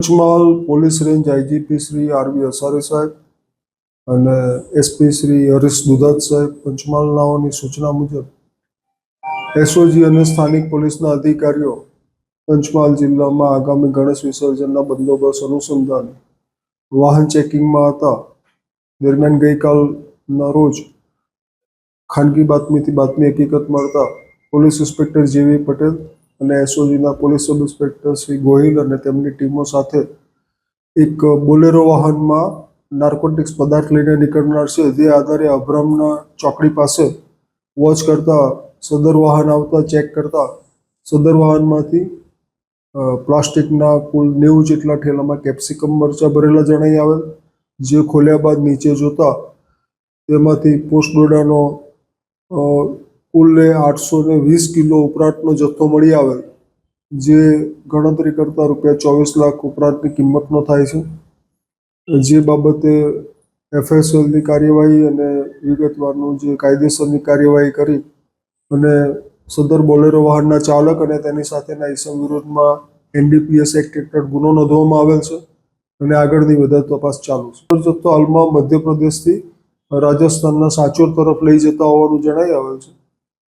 Panchmahal police range IGP Shri RV Asari સાહેબ અને SP Shri Harish Dudhat સાહેબ પંચમહાલનાઓની સૂચના મુજબ એસઓજી અને સ્થાનિક પોલીસના અધિકારીઓ પંચમહાલ જિલ્લામાં આગામી ગણેશ વિસર્જનના બંદોબસ્ત અનુસંધાન વાહન ચેકિંગમાં હતા. દરમિયાન ગઈકાલના રોજ ખાનગી બાતમીથી બાતમી હકીકત મળતા પોલીસ ઇન્સ્પેક્ટર જેવી પટેલ અને એસઓજીના police sub inspector Shri Gohil અને તેમની ટીમો સાથે એક બોલેરો વાહનમાં નાર્કોટિક્સ પદાર્થ લઈને નીકળનાર છે. જે આધારે અભ્રમના ચોકડી પાસે વોચ કરતા સદર વાહન આવતા ચેક કરતા સદર વાહનમાંથી પ્લાસ્ટિકના કુલ નેવું જેટલા ઠેલામાં કેપ્સિકમ મરચાં ભરેલા જણાઈ આવેલ જે ખોલ્યા બાદ નીચે જોતા તેમાંથી પોસ્ટ ડોડાનો અ, કુલ આઠસો ને વીસ કિલો ઉપરાંતનો જથ્થો મળી આવેલ, જે ગણતરી કરતાં રૂપિયા ચોવીસ લાખ ઉપરાંતની કિંમતનો થાય છે. જે બાબતે એફએસએલની કાર્યવાહી અને વિગતવારનું જે કાયદેસરની કાર્યવાહી કરી અને સદર બોલેરો વાહનના ચાલક અને તેની સાથેના ઈસમ વિરોધમાં એનડીપીએસ એક્ટ હેઠળ ગુનો નોંધવામાં આવેલ છે અને આગળની બધા તપાસ ચાલુ છે. જથ્થો હાલમાં મધ્યપ્રદેશથી રાજસ્થાનના સાચોર તરફ લઈ જતા હોવાનું જણાઈ આવેલ છે.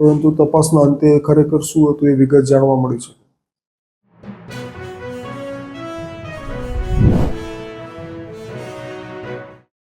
પરંતુ તપાસના અંતે ખરેખર શું હતું એ વિગત જાણવા મળી છે.